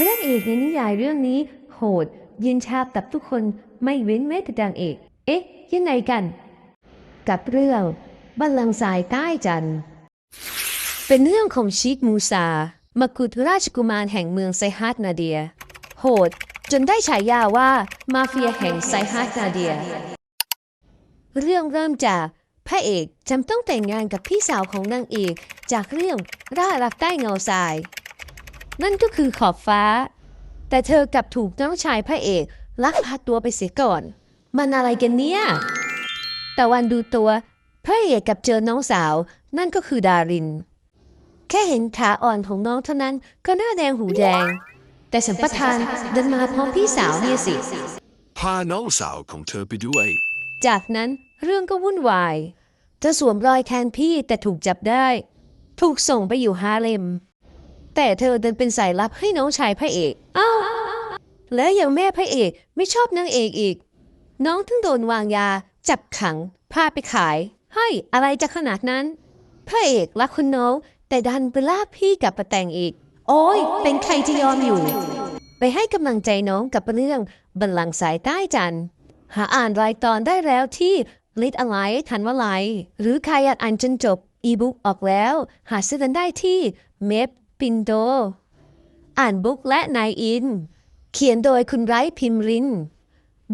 พระเอกในนิยายเรื่องนี้ โหดยินชาบตับทุกคนไม่เว้นแม้แต่นางเอก เอ๊ะ ยังไงกัน กับเรื่องบัลลังก์สายใต้จันทร์เป็นเรื่องของชิกมูซามากุฎราชกุมารแห่งเมืองไซฮัตนาเดีย โหด จนได้ฉายาว่ามาเฟียแห่งไซฮัตนาเดีย เรื่องเริ่มจากพระเอกจำต้องแต่งงานกับพี่สาวของนางเอกจากเรื่องร่ารักใต้เงาทราย นั่นก็คือขอบฟ้า แต่เธอกลับถูกน้องชายพระเอก ลักพาตัวไปเสียก่อน มันอะไรกันเนี่ยแต่วันดูตัว พระเอกกลับเจอน้องสาว นั่นก็คือดาริน แค่เห็นขาอ่อนของน้องเท่านั้นก็หน้าแดงหูแดง แต่สัมปทานเดินมาพร้อมพี่สาวเนี่ยสิ พาน้องสาวของเธอไปด้วย จากนั้นเรื่องก็วุ่นวายเธอสวมรอยแทนพี่แต่ถูกจับได้ ถูกส่งไปอยู่ฮาเลม แต่เธอเดินเป็นสายลับให้น้องชายพระเอกอ้าวแล้วอย่างแม่พระเอกไม่ชอบนางเอกอีก น้องถึงโดนวางยา จับขังพาไปขายเฮ้ยอะไรจะขนาดนั้น พระเอกรักคุณน้องแต่ดันไปลากพี่กลับมาแต่งอีก โอ้ยเป็นใครจะยอมอยู่ ไปให้กำลังใจน้องกับเรื่องบัลลังสายใต้จันทร์หาอ่านรายตอนได้แล้วที่ลิทอะไรทันวลัยหรือใครอยากอ่านจนจบ อีบุ๊กออกแล้ว หาซื้อกันได้ที่เมฟ ปินโด อ่านบุ๊กและนายอิน เขียนโดยคุณไร้พิมริน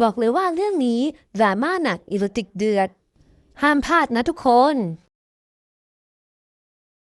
บอกเลยว่าเรื่องนี้ดราม่าหนักอีโรติกเดือด ห้ามพลาดนะทุกคน